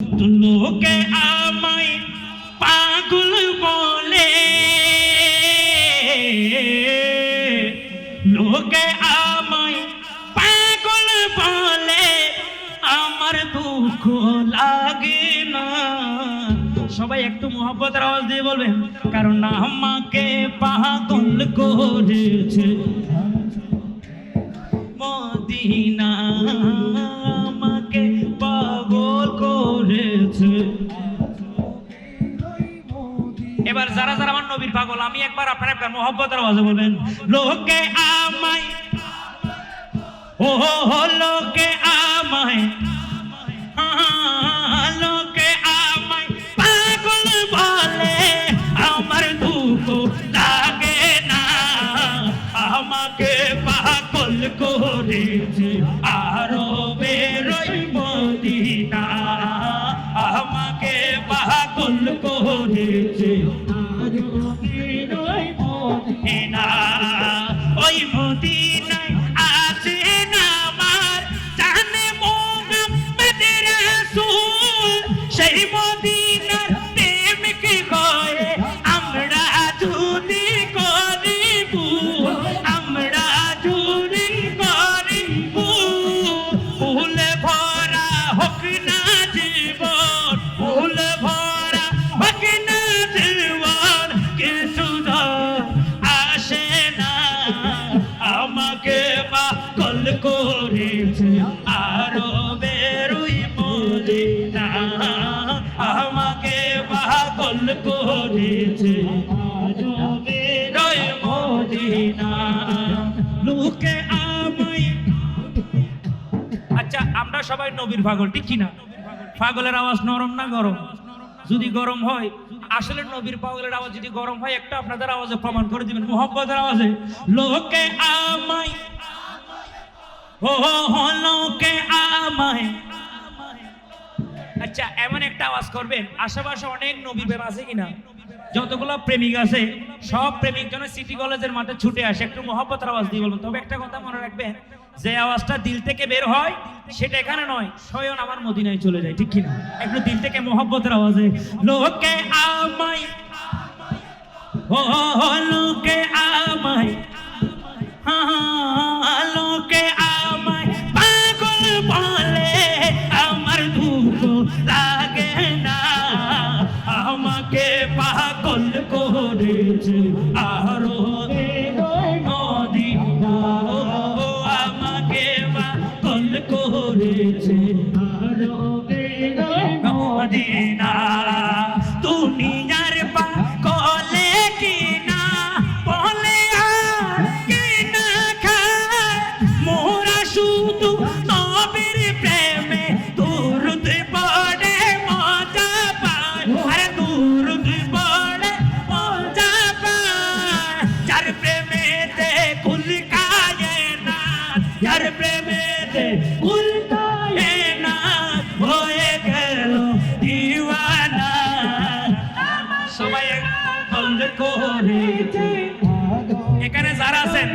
লোকে আমায় পাগল বলে। লোকে আমায় পাগল বলে। আমার দুঃখ লাগে না। সবাই একটু মোহব্বতের আওয়াজ দিয়ে বলবেন, কারণ আমাকে পাগল করেছে। যারা আমার নবীর পাগল, আমি একবার আপনার একবার মোহব্বতের আওয়াজে বলবেন, লোকে আমায় ও হো লোকে আমায় না। আমাকে পাগল করেছে আরও বেরোই মদিনা ওই মদিনায় করেছে আমায় আচ্ছা আমরা সবাই নবীর ঠিক আওয়াজ নরম না গরম? যদি গরম হয়, আসলে নবীর পাগলের আওয়াজ যদি গরম হয়, একটা আপনাদের আওয়াজে প্রমাণ করে দিবেন মোহাম্মদের আওয়াজে। লোকে আমায়, ও লোকে আচ্ছা এমন একটা আওয়াজ করবেন, আশেপাশে অনেক নবীর প্রেম আছে কিনা? যতগুলো প্রেমিক আছে, সব প্রেমিক যেন সিটি কলেজের মাঠে ছুটে আসে, একটু মহব্বতের আওয়াজ দিয়ে বলবেন তবে একটা কথা মনে রাখবেন, যে আওয়াজটা দিল থেকে বের হয়, সেটা এখানে নয়, স্বয়ং আমার মদিনায় চলে যায়, ঠিক কিনা? একটু দিল থেকে মহব্বতের আওয়াজে, লোকে আমায়, ও লোকে আমায় লাগে প্রেমেতে না হয়ে গেল দিওয়ানা। সবাই বন্ধ করেছে এখানে যারা আছেন